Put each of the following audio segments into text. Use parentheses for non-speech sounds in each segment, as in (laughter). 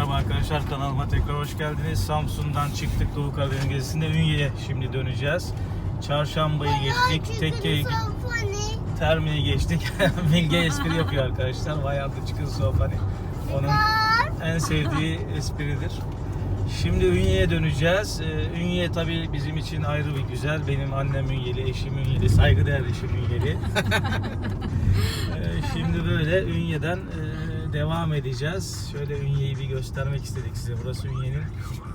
Merhaba arkadaşlar kanalıma tekrar hoş geldiniz. Samsun'dan çıktık Doğu Karadeniz gezisinde Ünye'ye şimdi döneceğiz. Çarşambayı geçtik, Tekke'yi Termi'yi geçtik. (laughs) Bilge espri yapıyor arkadaşlar. Vay adı çıkın sofani. Onun en sevdiği espridir. Şimdi Ünye'ye döneceğiz. Ee, Ünye tabii bizim için ayrı bir güzel. Benim annem Ünyeli, eşim Ünyeli, saygıdeğer eşim Ünyeli. (laughs) Ee, Şimdi böyle Ünye'den e, devam edeceğiz. Şöyle Ünye'yi bir göstermek istedik size. Burası Ünye'nin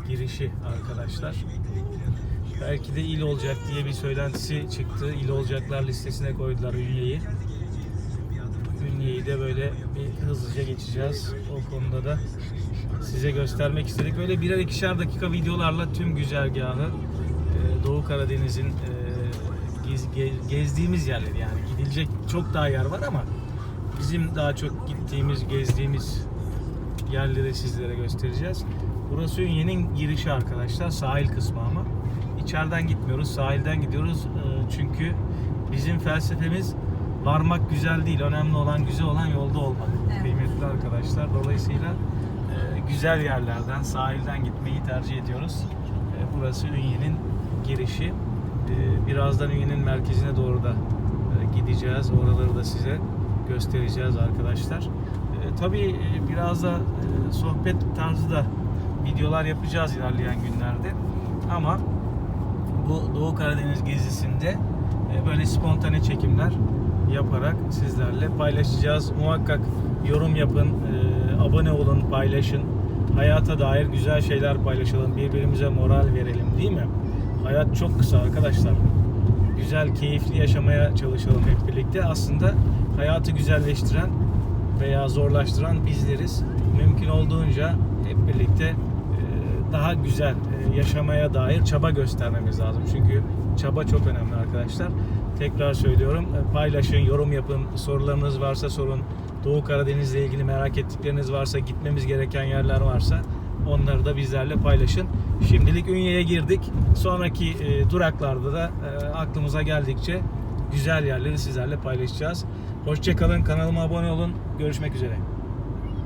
girişi arkadaşlar. Belki de il olacak diye bir söylentisi çıktı. İl olacaklar listesine koydular Ünye'yi. Ünye'yi de böyle bir hızlıca geçeceğiz. O konuda da size göstermek istedik. Böyle birer ikişer dakika videolarla tüm güzergahı e, Doğu Karadeniz'in e, gez- ge- gezdiğimiz yerleri yani gidilecek çok daha yer var ama bizim daha çok gittiğimiz, gezdiğimiz yerleri sizlere göstereceğiz. Burası Ünye'nin girişi arkadaşlar. Sahil kısmı ama. İçeriden gitmiyoruz. Sahilden gidiyoruz. Ee, Çünkü bizim felsefemiz varmak güzel değil. Önemli olan, güzel olan yolda olmak. Evet. Kıymetli arkadaşlar. Dolayısıyla e, güzel yerlerden, sahilden gitmeyi tercih ediyoruz. E, Burası Ünye'nin girişi. E, Birazdan Ünye'nin merkezine doğru da gideceğiz. Oraları da size göstereceğiz arkadaşlar. E, tabii e, biraz da e, sohbet tarzı da videolar yapacağız ilerleyen günlerde. Ama bu Doğu Karadeniz gezisinde e, böyle spontane çekimler yaparak sizlerle paylaşacağız. Muhakkak yorum yapın, e, abone olun, paylaşın. Hayata dair güzel şeyler paylaşalım, birbirimize moral verelim değil mi? Hayat çok kısa arkadaşlar. Güzel, keyifli yaşamaya çalışalım hep birlikte. Aslında hayatı güzelleştiren veya zorlaştıran bizleriz. Mümkün olduğunca hep birlikte e, daha güzel e, yaşamaya dair çaba göstermemiz lazım. Çünkü çaba çok önemli arkadaşlar. Tekrar söylüyorum. e, Paylaşın, yorum yapın. Sorularınız varsa sorun. Doğu Karadeniz ile ilgili merak ettikleriniz varsa, gitmemiz gereken yerler varsa onları da bizlerle paylaşın. Şimdilik Ünye'ye girdik. Sonraki e, duraklarda da e, aklımıza geldikçe güzel yerleri sizlerle paylaşacağız. Hoşçakalın, kanalıma abone olun. Görüşmek üzere.